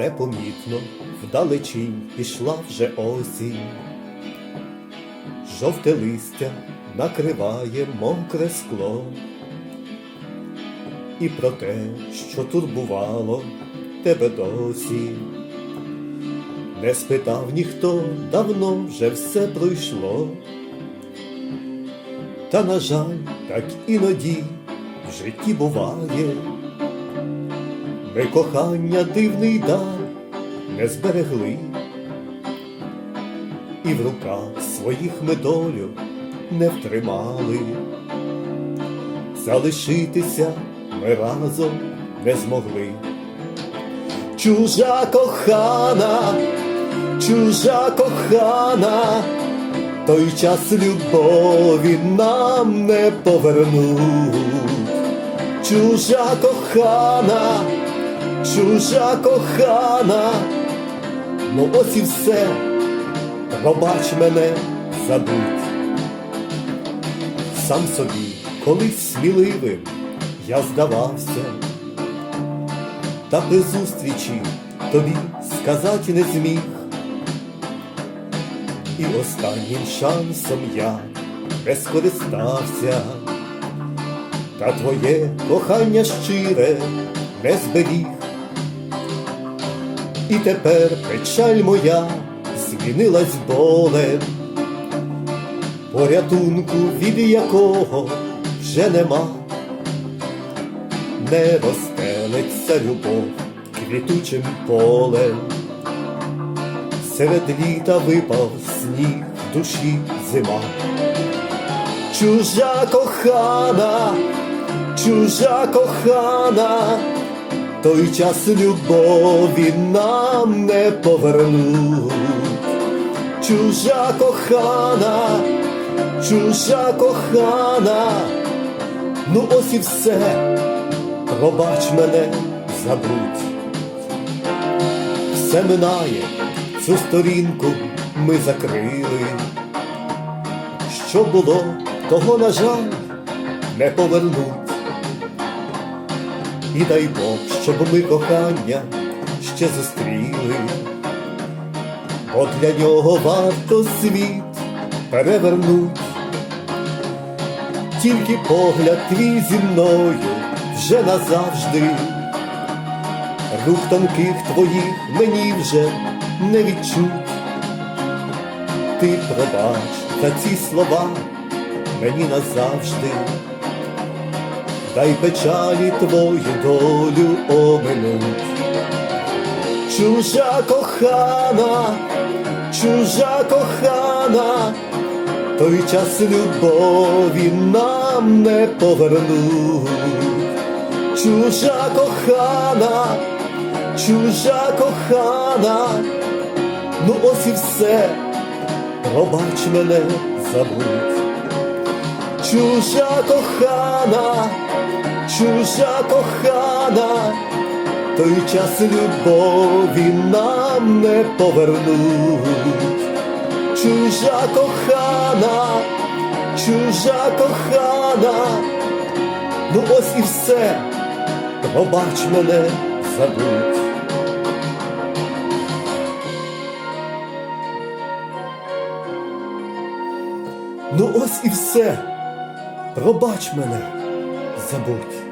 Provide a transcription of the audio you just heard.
непомітно вдалечінь пішла вже осінь. Жовте листя накриває мокре скло. І про те, що турбувало тебе досі. Не спитав ніхто, давно вже все пройшло. Та, на жаль, так іноді в житті буває. Ми кохання дивний дар не зберегли, і в руках своїх ми долю не втримали. Залишитися ми разом не змогли. Чужа кохана, чужа кохана, той час любові нам не повернуть. Чужа кохана, чужа кохана, ну ось і все, пробач мене, забудь. Сам собі колись сміливим я здавався, та при зустрічі тобі сказати не зміг. І останнім шансом я не скористався, та твоє кохання щире не зберіг. І тепер печаль моя змінилась болем, порятунку від якого вже нема, не розстелиться любов квітучим полем. Серед літа випав сніг душі зима. Чужа кохана, чужа кохана, той час любові нам не повернуть. Чужа кохана, чужа кохана, ну ось і все, пробач мене, забудь все минає, цю сторінку ми закрили. Що було, того, на жаль, не повернуть. І дай Бог, щоб ми кохання ще зустріли, бо для нього варто світ перевернуть. Тільки погляд твій зі мною вже назавжди. Рук тонких твоїх мені вже не відчуть. Ти пробач за ці слова мені назавжди. Дай печалі твою долю оминуть. Чужа кохана, чужа кохана, той час любові нам не повернуть. Чужа кохана, чужа кохана, ну ось і все, пробач мене, забудь. Чужа кохана, чужа кохана, той час любові нам не повернуть. Чужа кохана, чужа кохана, ну ось і все, пробач мене, забудь. Ну ось і все, пробач мене, zabłudzić.